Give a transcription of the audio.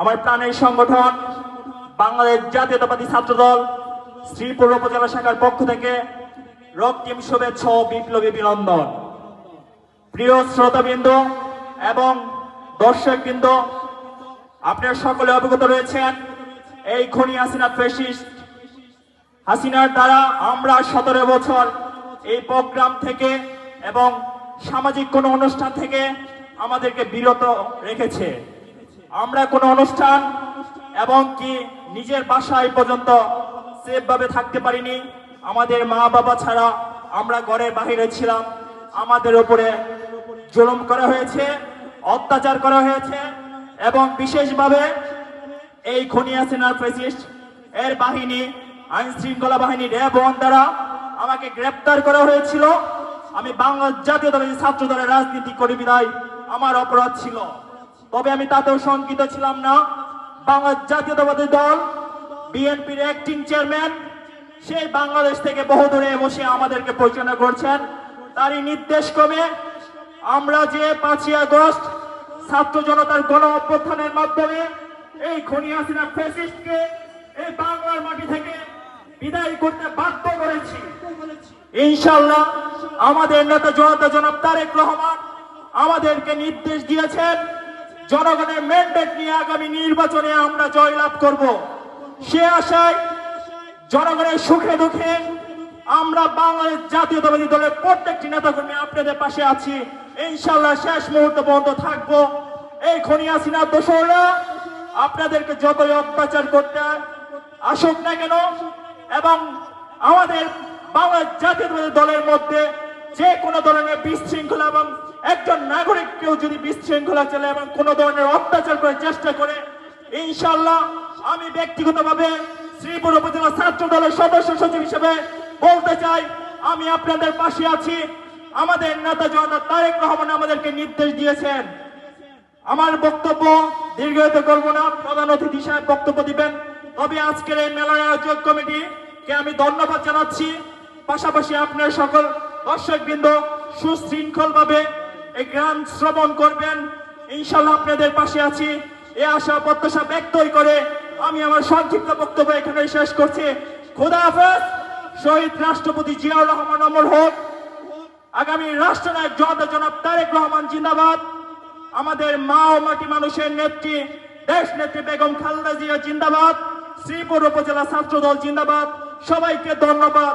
আমার প্রাণের সংগঠন বাংলাদেশ জাতীয়তাবাদী ছাত্রদল শ্রীপুর উপজেলা শাখার পক্ষ থেকে রক্তিম শুভেচ্ছা ও বিপ্লবী বিনন্দন প্রিয় শ্রোতাবৃন্দ এবং দর্শকবৃন্দ, আপনারা সকলে অবগত রয়েছেন, এই খনি হাসিনা ফেসিস্ট হাসিনার দ্বারা আমরা সতেরো বছর এই প্রোগ্রাম থেকে এবং সামাজিক কোনো অনুষ্ঠান থেকে আমাদেরকে বিরত রেখেছে। আমরা কোনো অনুষ্ঠান এবং কি নিজের বাসায় পর্যন্ত সেফভাবে থাকতে পারিনি। আমাদের মা বাবা ছাড়া আমরা ঘরের বাহিরে ছিলাম। আমাদের উপরে জুলুম করা হয়েছে, অত্যাচার করা হয়েছে এবং বিশেষভাবে এই খনি হাসিনার ফেসিস্ট এর বাহিনী আইন শৃঙ্খলা বাহিনী, র্যাব দ্বারা আমাকে গ্রেপ্তার করা হয়েছিল। আমি বাংলা জাতীয়তাবাদী ছাত্র দলের রাজনীতি করি বিদায় আমার অপরাধ ছিল। তবে আমি তাতেও শঙ্কিত ছিলাম না। বাংলা জাতীয়তাবাদী দল, বিএনপির অ্যাক্টিং চেয়ারম্যান সেই বাংলাদেশ থেকে বহু দূরে বসে আমাদেরকে পরিচালনা করছেন। তারই নির্দেশ ক্রমে আমরা যে পাঁচই আগস্ট ছাত্র জনতার গণ অভ্যুত্থানের মাধ্যমে এই খনি হাসিনা ফ্যাসিস্টকে এই বাংলার মাটি থেকে বিদায় করতে বাধ্য করেছি। ইনশাল্লাহ আমাদের নেতা জনতা জনাব তারেক রহমান আমাদেরকে নির্দেশ দিয়েছেন জনগণের ম্যান্ডেট নিয়ে আগামী নির্বাচনে আমরা জয়লাভ করব। সে আশায় জনগণের সুখে দুঃখে আমরা বাংলাদেশ জাতীয়তাবাদী দলের প্রত্যেকটি নেতাকর্মী আপনাদের পাশে আছি। ইনশাল্লাহ শেষ মুহূর্ত পর্যন্ত থাকব। এই খনি হাসিনার দোষরা আপনাদেরকে যতই অত্যাচার করতে আসুক না কেন, এবং আমাদের বাংলাদেশ জাতীয়তাবাদী দলের মধ্যে যে কোনো ধরনের বিশৃঙ্খলা এবং একজন নাগরিককেও যদি বিশৃঙ্খলা চলে এবং কোনো ধরনের অত্যাচার করে চেষ্টা করে ইনশাল্লাহ আমি ব্যক্তিগতভাবে শ্রীপুর উপজেলা ছাত্র দলের সদস্য সচিব হিসেবে বলতে চাই, আমি আপনাদের পাশে আছি। আমাদের নেতা জনতা তারেক রহমান আমাদেরকে নির্দেশ দিয়েছেন। আমার বক্তব্য দীর্ঘায়িত করব না, প্রধান অতিথি সাহেব বক্তব্য দিবেন। তবে আজকের এই মেলার আয়োজক কমিটিকে আমি ধন্যবাদ জানাচ্ছি। পাশাপাশি আপনার সকল দর্শকবৃন্দ সুশৃঙ্খল ভাবে এই গান শ্রবণ করবেন। ইনশাল্লাহ আপনাদের পাশে আছি। এ আশা প্রত্যাশা ব্যক্তই করে আমি আমার সংক্ষিপ্ত বক্তব্য এখানে শেষ করছি। খোদা হাফেজ, শহীদ রাষ্ট্রপতি জিয়াউর রহমান অমর হোক, আগামী রাষ্ট্রনায়ক জনতা জনাব তারেক রহমান জিন্দাবাদ। আমাদের মা ও মাটি মানুষের নেত্রী দেশ নেত্রী বেগম খালেদা জিয়া জিন্দাবাদ। শ্রীপুর উপজেলা ছাত্র দল জিন্দাবাদ। সবাইকে ধন্যবাদ।